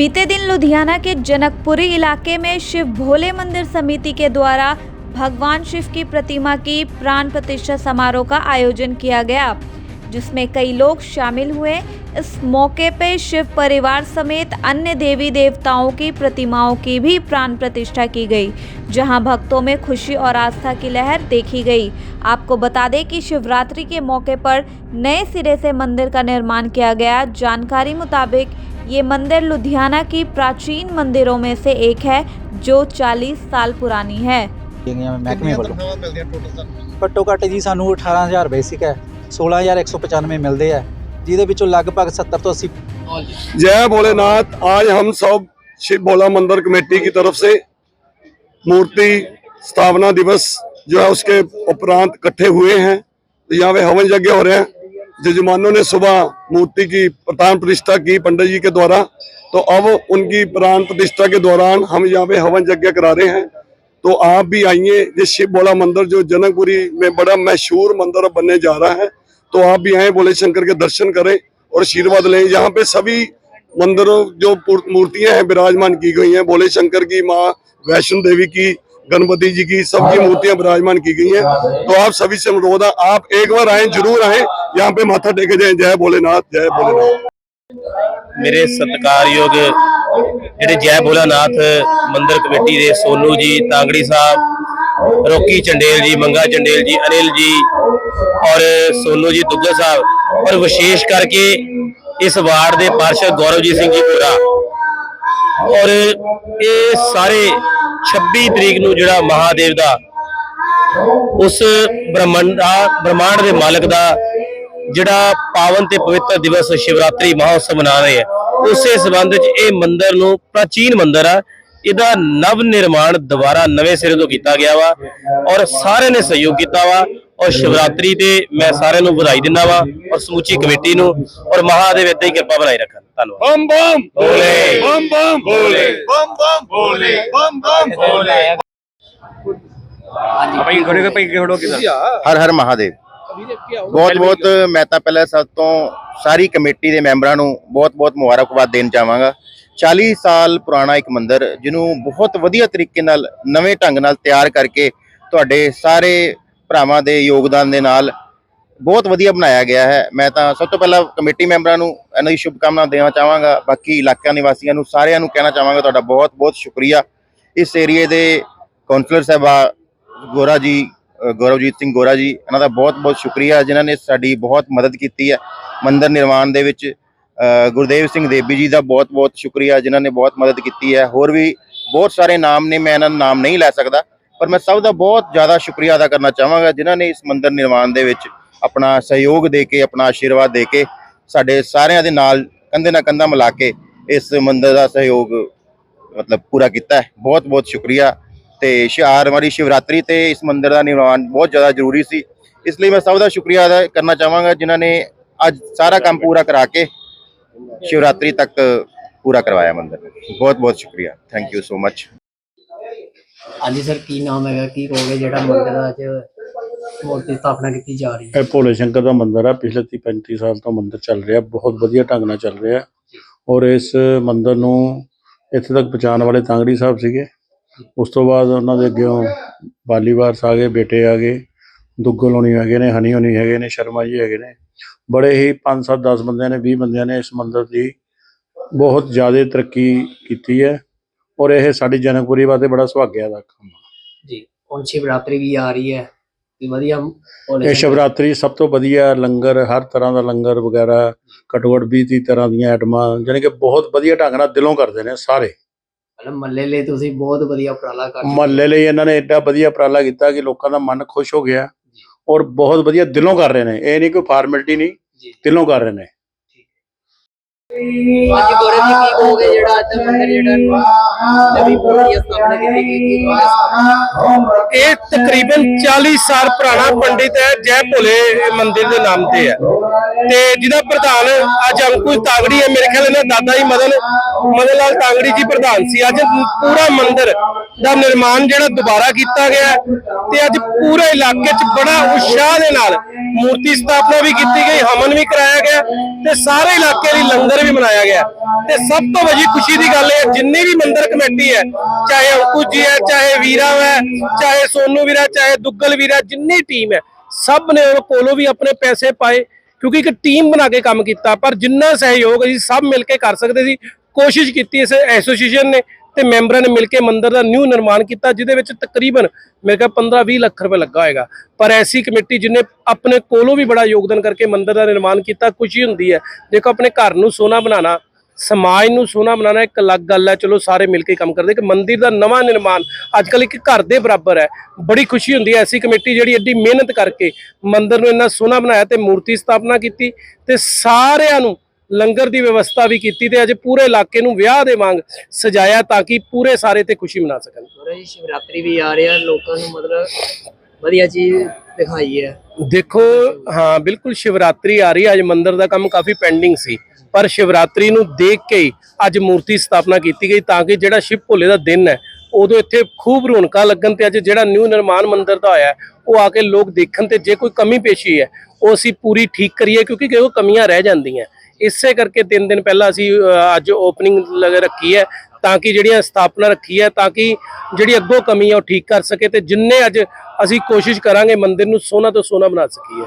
बीते दिन लुधियाना के जनकपुरी इलाके में शिव भोले मंदिर समिति के द्वारा भगवान शिव की प्रतिमा की प्राण प्रतिष्ठा समारोह का आयोजन किया गया, जिसमें कई लोग शामिल हुए। इस मौके पे शिव परिवार समेत अन्य देवी देवताओं की प्रतिमाओं की भी प्राण प्रतिष्ठा की गई, जहाँ भक्तों में खुशी और आस्था की लहर देखी गई। आपको बता दें कि शिवरात्रि के मौके पर नए सिरे से मंदिर का निर्माण किया गया। जानकारी मुताबिक ये मंदिर लुधियाना की प्राचीन मंदिरों में से एक है जो 40 ਸਾਲ ਪੁਰਾਣੀ ਹੈ ਗਈਆਂ ਮਹਿਕਮੇ ਵੱਲੋਂ ਤਨਖਾਹਾਂ ਮਿਲਦੀਆਂ ਟੋਟਲ ਸਾਨੂੰ ਘੱਟੋ ਘੱਟ ਜੀ ਸਾਨੂੰ 18000 ਬੇਸਿਕ ਹੈ 16195 ਮਿਲਦੇ ਆ ਜਿਹਦੇ ਵਿੱਚੋਂ ਲਗਭਗ 70 ਤੋਂ 80 जय भोलेनाथ आज हम सब शिव भोला मंदिर कमेटी की तरफ से मूर्ति स्थापना दिवस जो है उसके उपरांत इकट्ठे हुए हैं तो यहाँ पे हवन यज्ञ हो रहे हैं जजमानों ने सुबह मूर्ति की प्राण प्रतिष्ठा की पंडित जी के द्वारा। तो अब उनकी प्राण प्रतिष्ठा के दौरान हम यहाँ पे हवन यज्ञ करा रहे हैं। तो आप भी आइए, ये शिव भोला मंदिर जो जनकपुरी में बड़ा मशहूर मंदिर बनने जा रहा है। तो आप भी आए, भोले शंकर के दर्शन करें और आशीर्वाद लें। यहाँ पे सभी मंदिरों जो मूर्तियाँ हैं विराजमान की गई हैं। भोले शंकर की माँ, वैष्णो देवी की, गणपति जी की सबकी मूर्तियाँ विराजमान की गई हैं। तो आप सभी से अनुरोध है, आप एक बार आए, ज़रूर आए। यहाँ पे माथा टेके जाए जय भोलेनाथ जय भोलेनाथ ਮੇਰੇ ਸਤਿਕਾਰਯੋਗ ਜਿਹੜੇ ਜੈ ਭੋਲਾਨਾਥ ਮੰਦਿਰ ਕਮੇਟੀ ਦੇ ਸੋਨੂ ਜੀ ਤਾਂਗੜੀ ਸਾਹਿਬ ਰੋਕੀ ਚੰਡੇਲ ਜੀ ਮੰਗਾ ਚੰਡੇਲ ਜੀ ਅਨਿਲ ਜੀ ਔਰ ਸੋਨੂ ਜੀ ਦੁੱਗਾ ਸਾਹਿਬ ਔਰ ਵਿਸ਼ੇਸ਼ ਕਰਕੇ ਇਸ ਵਾਰਡ ਦੇ ਪਾਰਸ਼ਦ ਗੌਰਵਜੀਤ ਸਿੰਘ ਜੀ ਪੂਰਾ ਔਰ ਇਹ ਸਾਰੇ 26 ਤਰੀਕ ਨੂੰ ਜਿਹੜਾ ਮਹਾਦੇਵ ਦਾ ਉਸ ਬ੍ਰਹਮੰਡ ਦਾ ਬ੍ਰਹਮਾਂਡ ਦੇ ਮਾਲਕ ਦਾ ਜਿਹੜਾ ਪਾਵਨ ਤੇ ਪਵਿੱਤਰ ਦਿਵਸ ਸ਼ਿਵਰਾਤਰੀ ਮਹਾਉਤਸਵ ਮਨਾ ਰਹੇ ਹੈ ਉਸੇ ਸਬੰਧ ਵਿੱਚ ਇਹ ਮੰਦਿਰ ਨੂੰ ਪ੍ਰਾਚੀਨ ਮੰਦਿਰ ਆ ਇਹਦਾ ਨਵ ਨਿਰਮਾਣ ਦੁਬਾਰਾ ਨਵੇਂ ਸਿਰੇ ਤੋਂ ਕੀਤਾ ਗਿਆ ਵਾ ਔਰ ਸਾਰਿਆਂ ਨੇ ਸਹਿਯੋਗ ਕੀਤਾ ਵਾ ਔਰ ਸ਼ਿਵਰਾਤਰੀ ਤੇ ਮੈਂ ਸਾਰਿਆਂ ਨੂੰ ਵਧਾਈ ਦਿੰਦਾ ਵਾ ਔਰ ਸਮੁੱਚੀ ਕਮੇਟੀ ਨੂੰ ਔਰ ਮਹਾਦੇਵ ਇਦਾਂ ਹੀ ਕਿਰਪਾ ਬਣਾਈ ਰੱਖਣ। ਧੰਨਵਾਦ। ਹਰ ਹਰ ਮਹਾਦੇਵ। ਬਹੁਤ ਬਹੁਤ ਮੈਂ ਤਾਂ ਪਹਿਲਾਂ ਸਭ ਤੋਂ ਸਾਰੀ ਕਮੇਟੀ ਦੇ ਮੈਂਬਰਾਂ ਨੂੰ ਬਹੁਤ ਬਹੁਤ ਮੁਬਾਰਕਬਾਦ ਦੇਣ ਚਾਹਾਂਗਾ 40 ਸਾਲ ਪੁਰਾਣਾ ਇੱਕ ਮੰਦਿਰ ਜਿਹਨੂੰ ਬਹੁਤ ਵਧੀਆ ਤਰੀਕੇ ਨਾਲ ਨਵੇਂ ਢੰਗ ਨਾਲ ਤਿਆਰ ਕਰਕੇ ਤੁਹਾਡੇ ਸਾਰੇ ਭਰਾਵਾਂ ਦੇ ਯੋਗਦਾਨ ਦੇ ਨਾਲ ਬਹੁਤ ਵਧੀਆ ਬਣਾਇਆ ਗਿਆ ਹੈ। ਮੈਂ ਤਾਂ ਸਭ ਤੋਂ ਪਹਿਲਾਂ ਕਮੇਟੀ ਮੈਂਬਰਾਂ ਨੂੰ ਇਹਨਾਂ ਦੀ ਸ਼ੁਭਕਾਮਨਾ ਦੇਣਾ ਚਾਹਾਂਗਾ। ਬਾਕੀ ਇਲਾਕਾ ਨਿਵਾਸੀਆਂ ਨੂੰ ਸਾਰਿਆਂ ਨੂੰ ਕਹਿਣਾ ਚਾਹਾਂਗਾ ਤੁਹਾਡਾ ਬਹੁਤ ਬਹੁਤ ਸ਼ੁਕਰੀਆ। ਇਸ ਏਰੀਏ ਦੇ ਕਾਉਂਸਲਰ ਸਾਹਿਬਾ ਗੋਰਾ ਜੀ ਗੌਰਵਜੀਤ ਸਿੰਘ ਗੋਰਾ ਜੀ, ਇਹਨਾਂ ਦਾ ਬਹੁਤ ਬਹੁਤ ਸ਼ੁਕਰੀਆ ਜਿਨ੍ਹਾਂ ਨੇ ਸਾਡੀ ਬਹੁਤ ਮਦਦ ਕੀਤੀ ਹੈ ਮੰਦਰ ਨਿਰਮਾਣ ਦੇ ਵਿੱਚ। ਗੁਰਦੇਵ ਸਿੰਘ ਦੇਵੀ ਜੀ ਦਾ ਬਹੁਤ ਬਹੁਤ ਸ਼ੁਕਰੀਆ ਜਿਨ੍ਹਾਂ ਨੇ ਬਹੁਤ ਮਦਦ ਕੀਤੀ ਹੈ। ਹੋਰ ਵੀ ਬਹੁਤ ਸਾਰੇ ਨਾਮ ਨੇ, ਮੈਂ ਇਹਨਾਂ ਦਾ ਨਾਮ ਨਹੀਂ ਲੈ ਸਕਦਾ, ਪਰ ਮੈਂ ਸਭ ਦਾ ਬਹੁਤ ਜ਼ਿਆਦਾ ਸ਼ੁਕਰੀਆ ਅਦਾ ਕਰਨਾ ਚਾਹਾਂਗਾ ਜਿਨ੍ਹਾਂ ਨੇ ਇਸ ਮੰਦਰ ਨਿਰਮਾਣ ਦੇ ਵਿੱਚ ਆਪਣਾ ਸਹਿਯੋਗ ਦੇ ਕੇ, ਆਪਣਾ ਆਸ਼ੀਰਵਾਦ ਦੇ ਕੇ ਸਾਡੇ ਸਾਰਿਆਂ ਦੇ ਨਾਲ ਕੰਧੇ ਨਾਲ ਕੰਧਾ ਮਿਲਾ ਕੇ ਇਸ ਮੰਦਰ ਦਾ ਸਹਿਯੋਗ ਮਤਲਬ ਪੂਰਾ ਕੀਤਾ ਹੈ। ਬਹੁਤ ਬਹੁਤ ਸ਼ੁਕਰੀਆ। ਤੇ ਸ਼ਿਆਰ ਹਮਾਰੀ ਸ਼ਿਵਰਾਤਰੀ ਤੇ ਇਸ ਮੰਦਿਰ ਦਾ ਨਿਰਮਾਣ ਬਹੁਤ ਜ਼ਿਆਦਾ ਜ਼ਰੂਰੀ ਸੀ। ਇਸ ਲਈ ਮੈਂ ਸਭ ਦਾ ਸ਼ੁਕਰੀਆ ਅਦਾ ਕਰਨਾ ਚਾਹਾਂਗਾ ਜਿਨ੍ਹਾਂ ਨੇ ਅੱਜ ਸਾਰਾ ਕੰਮ ਪੂਰਾ ਕਰਾ ਕੇ ਸ਼ਿਵਰਾਤਰੀ ਤੱਕ ਪੂਰਾ ਕਰਵਾਇਆ ਮੰਦਿਰ। ਬਹੁਤ ਬਹੁਤ ਸ਼ੁਕਰੀਆ। ਥੈਂਕ ਯੂ ਸੋ ਮਚ ਹਾਂਜੀ ਸਰ ਕੀ ਨਾਮ ਹੈਗਾ? ਕੀ ਕਹੋਗੇ ਜਿਹੜਾ ਮੰਦਿਰ ਦਾ ਅੱਜ ਮੂਰਤੀ ਸਥਾਪਨਾ ਕੀਤੀ ਜਾ ਰਹੀ ਹੈ? ਇਹ ਭੋਲੇ ਸ਼ੰਕਰ ਦਾ ਮੰਦਿਰ ਆ ਪਿਛਲੇ 30 35 ਸਾਲ ਤੋਂ ਮੰਦਿਰ ਚੱਲ ਰਿਹਾ। ਬਹੁਤ ਵਧੀਆ ਢੰਗ ਨਾਲ ਚੱਲ ਰਿਹਾ। ਔਰ ਇਸ ਮੰਦਿਰ ਨੂੰ ਇੱਥੇ ਤੱਕ ਪਹੁੰਚਾਉਣ ਵਾਲੇ ਤਾਂਗੜੀ ਸਾਹਿਬ ਸੀਗੇ। ਉਸ ਤੋਂ ਬਾਅਦ ਉਹਨਾਂ ਦੇ ਅੱਗੇੋਂ ਬਾਲੀਵਾਰਸ ਆ ਗਏ ਬੇਟੇ ਆ ਗਏ ਦੁੱਗਲ ਹੋਣੀ ਹੈਗੇ ਨੇ ਹਨੀ ਹੋਣੀ ਹੈਗੇ ਨੇ ਸ਼ਰਮਾ ਜੀ ਹੈਗੇ ਨੇ। ਬੜੇ ਹੀ 5 7 10 ਬੰਦਿਆਂ ਨੇ 20 ਬੰਦਿਆਂ ਨੇ ਇਸ ਮੰਦਿਰ ਦੀ ਬਹੁਤ ਜ਼ਿਆਦਾ ਤਰੱਕੀ ਕੀਤੀ ਹੈ ਔਰ ਇਹ ਸਾਡੀ ਜਨਕਪੁਰੀ ਵਾਸਤੇ ਬੜਾ ਸੁਹਾਗਿਆ ਦਾ ਕੰਮ ਆ। ਜੀ ਹੁਣ ਸ਼ਿਵਰਾਤਰੀ ਵੀ ਆ ਰਹੀ ਹੈ ਤੇ ਵਧੀਆ ਇਹ ਸ਼ਿਵਰਾਤਰੀ ਸਭ ਤੋਂ ਵਧੀਆ ਲੰਗਰ ਹਰ ਤਰ੍ਹਾਂ ਦਾ ਲੰਗਰ ਵਗੈਰਾ ਘੱਟੋ ਘੱਟ 20 30 ਤਰ੍ਹਾਂ ਦੀਆਂ ਆਈਟਮਾਂ ਜਾਣੀ ਕਿ ਬਹੁਤ ਵਧੀਆ ਢੰਗ ਨਾਲ ਦਿਲੋਂ ਕਰਦੇ ਨੇ ਸਾਰੇ। ਮਤਲਬ ਮੱਲੇ ਲਈ ਤੁਸੀਂ ਬਹੁਤ ਵਧੀਆ ਉਪਰਾਲਾ ਕਰ। ਮਹੱਲੇ ਲਈ ਇਹਨਾਂ ਨੇ ਏਡਾ ਵਧੀਆ ਉਪਰਾਲਾ ਕੀਤਾ ਕਿ ਲੋਕਾਂ ਦਾ ਮਨ ਖੁਸ਼ ਹੋ ਗਿਆ ਔਰ ਬਹੁਤ ਵਧੀਆ ਦਿਲੋਂ ਕਰ ਰਹੇ ਨੇ। ਇਹ ਨਹੀਂ ਕੋਈ ਫਾਰਮੈਲਿਟੀ ਨਹੀਂ ਜੀ। ਦਿਲੋਂ ਕਰ ਰਹੇ ਨੇ। ਅੱਜ ਗੋਰੇ ਜੀ ਕੀ ਕਹੋਗੇ ਜਿਹੜਾ ਅੱਜ ਮੰਦਿਰ ਜਿਹੜਾ ਨਵੀਂ ਮੂਰਤੀ ਸਥਾਪਨਾ ਕੀਤੀ ਗਈ ਕੀ ਕਹੋਗੇ ਇਹ ਤਕਰੀਬਨ 40 ਸਾਲ ਪੁਰਾਣਾ ਪੰਡਿਤ ਹੈ ਜੈ ਭੋਲੇ ਮੰਦਿਰ ਦੇ ਨਾਮ ਤੇ ਹੈ। ਤੇ ਜਿਹਦਾ ਪ੍ਰਧਾਨ ਅੱਜ ਅੰਕੁਸ਼ ਤਾਂਗੜੀ ਹੈ ਮੇਰੇ ਖਿਆਲ ਇਹਨਾਂ ਦਾਦਾ ਜੀ ਮਦਨ ਮਦਨ ਲਾਲ ਤਾਂਗੜੀ ਜੀ ਪ੍ਰਧਾਨ ਸੀ। ਅੱਜ ਪੂਰਾ ਮੰਦਿਰ ਦਾ ਨਿਰਮਾਣ ਜਿਹੜਾ ਦੁਬਾਰਾ ਕੀਤਾ ਗਿਆ ਤੇ ਅੱਜ ਪੂਰੇ ਇਲਾਕੇ 'ਚ ਬੜਾ ਉਤਸ਼ਾਹ ਦੇ ਨਾਲ ਮੂਰਤੀ ਸਥਾਪਨਾ ਵੀ ਕੀਤੀ ਗਈ ਹਵਨ ਵੀ ਕਰਾਇਆ ਗਿਆ ਤੇ ਸਾਰੇ ਇਲਾਕੇ ਲਈ ਲੰਗਰ ਵੀ ਮਨਾਇਆ ਗਿਆ। ਤੇ ਸਭ ਤੋਂ ਵੱਡੀ ਖੁਸ਼ੀ ਦੀ ਗੱਲ ਹੈ ਜਿੰਨੀ ਵੀ ਮੰਦਰ ਕਮੇਟੀ ਹੈ, ਚਾਹੇ ਅੰਕੁਸ਼ ਹੈ, ਚਾਹੇ ਵੀਰਾ ਹੈ, ਚਾਹੇ ਸੋਨੂ ਵੀਰਾ, ਚਾਹੇ ਦੁੱਗਲ ਵੀਰਾ, ਜਿੰਨੀ ਟੀਮ ਹੈ, ਸਭ ਨੇ ਉਹ ਕੋਲੋਂ ਵੀ ਆਪਣੇ ਪੈਸੇ ਪਾਏ, ਕਿਉਂਕਿ ਇੱਕ ਟੀਮ ਬਣਾ ਕੇ ਕੰਮ ਕੀਤਾ, ਪਰ ਜਿੰਨਾ ਸਹਿਯੋਗ ਅਸੀਂ ਸਭ ਮਿਲ ਕੇ ਕਰ ਸਕਦੇ ਸੀ, ਕੋਸ਼ਿਸ਼ ਕੀਤੀ ਇਸ ਐਸੋਸੀਏਸ਼ਨ ਨੇ, ਤੇ ਮੈਂਬਰਾਂ ਨੇ ਮਿਲ ਕੇ ਮੰਦਿਰ ਦਾ ਨਿਊ ਨਿਰਮਾਣ ਕੀਤਾ, ਜਿਹਦੇ ਵਿੱਚ ਤਕਰੀਬਨ ਮੇਰੇ ਖਿਆਲ 15-20 ਲੱਖ ਰੁਪਏ ਲੱਗਾ ਹੋਏਗਾ। ਪਰ ਐਸੀ ਕਮੇਟੀ ਜਿਹਨੇ ਆਪਣੇ ਕੋਲੋਂ ਵੀ ਬੜਾ ਯੋਗਦਾਨ ਕਰਕੇ ਮੰਦਿਰ ਦਾ ਨਿਰਮਾਣ ਕੀਤਾ, ਖੁਸ਼ੀ ਹੁੰਦੀ ਹੈ, ਦੇਖੋ ਆਪਣੇ ਘਰ ਨੂੰ ਸੋਨਾ ਬਣਾਉਣਾ ਸਮਾਜ ਨੂੰ ਸੋਨਾ ਬਣਾਉਣਾ ਇੱਕ ਅਲੱਗ ਗੱਲ ਹੈ। ਚਲੋ ਸਾਰੇ ਮਿਲ ਕੇ ਕੰਮ ਕਰਦੇ ਕਿ ਮੰਦਿਰ ਦਾ ਨਵਾਂ ਨਿਰਮਾਣ ਅੱਜ ਕੱਲ ਇੱਕ ਘਰ ਦੇ ਬਰਾਬਰ ਹੈ। ਬੜੀ ਖੁਸ਼ੀ ਹੁੰਦੀ ਹੈ। ਐਸੀ ਕਮੇਟੀ ਜਿਹੜੀ ਐਡੀ ਮਿਹਨਤ ਕਰਕੇ ਮੰਦਿਰ ਨੂੰ ਇੰਨਾ ਸੋਹਣਾ ਬਣਾਇਆ ਤੇ ਮੂਰਤੀ ਸਥਾਪਨਾ ਕੀਤੀ ਤੇ ਸਾਰਿਆਂ ਨੂੰ ਲੰਗਰ ਦੀ ਵਿਵਸਥਾ ਵੀ ਕੀਤੀ ਤੇ ਅੱਜ ਪੂਰੇ ਇਲਾਕੇ ਨੂੰ ਵਿਆਹ ਦੇ ਵਾਂਗ ਸਜਾਇਆ ਤਾਂ ਕਿ ਪੂਰੇ ਸਾਰੇ ਤੇ ਖੁਸ਼ੀ ਮਨਾ ਸਕਣ। ਜੀ ਸ਼ਿਵਰਾਤਰੀ ਵੀ ਆ ਰਿਹਾ। ਲੋਕਾਂ ਨੂੰ ਮਤਲਬ ਵਧੀਆ ਚੀਜ਼ ਦਿਖਾਈ ਹੈ। ਦੇਖੋ ਹਾਂ ਬਿਲਕੁਲ ਸ਼ਿਵਰਾਤਰੀ ਆ ਰਹੀ ਹੈ। ਅੱਜ ਮੰਦਿਰ ਦਾ ਕੰਮ ਕਾਫੀ ਪੈਂਡਿੰਗ ਸੀ। ਪਰ ਸ਼ਿਵਰਾਤਰੀ ਨੂੰ ਦੇਖ ਕੇ ਹੀ ਅੱਜ ਮੂਰਤੀ ਸਥਾਪਨਾ ਕੀਤੀ ਗਈ ਤਾਂ ਕਿ ਜਿਹੜਾ ਸ਼ਿਵ ਭੋਲੇ ਦਾ ਦਿਨ ਹੈ, ਉਦੋਂ ਇੱਥੇ ਖੂਬ ਰੌਣਕਾਂ ਲੱਗਣ ਤੇ ਅੱਜ ਜਿਹੜਾ ਨਿਊ ਨਿਰਮਾਣ ਮੰਦਿਰ ਦਾ ਹੋਇਆ ਉਹ ਆ ਕੇ ਲੋਕ ਦੇਖਣ ਤੇ ਜੇ ਕੋਈ ਕਮੀ ਪੇਸ਼ੀ ਹੈ, ਉਹ ਅਸੀਂ ਪੂਰੀ ਠੀਕ ਕਰੀਏ ਕਿਉਂਕਿ ਕਿਉਂ ਕਮੀਆਂ ਰਹਿ ਜਾਂਦੀਆਂ ਇਸੇ ਕਰਕੇ ਤਿੰਨ ਦਿਨ ਪਹਿਲਾਂ ਅਸੀਂ ਅੱਜ ਓਪਨਿੰਗ ਲਗ ਰੱਖੀ ਹੈ ਤਾਂ ਕਿ ਜਿਹੜੀਆਂ ਸਥਾਪਨਾ ਰੱਖੀ ਹੈ, ਤਾਂ ਕਿ ਜਿਹੜੀ ਅੱਗੋਂ ਕਮੀ ਹੈ ਉਹ ਠੀਕ ਕਰ ਸਕੇ ਤੇ ਜਿੰਨੇ ਅੱਜ ਅਸੀਂ ਕੋਸ਼ਿਸ਼ ਕਰਾਂਗੇ ਮੰਦਿਰ ਨੂੰ ਸੋਨਾ ਤੋਂ ਸੋਨਾ ਬਣਾ ਸਕੀਏ।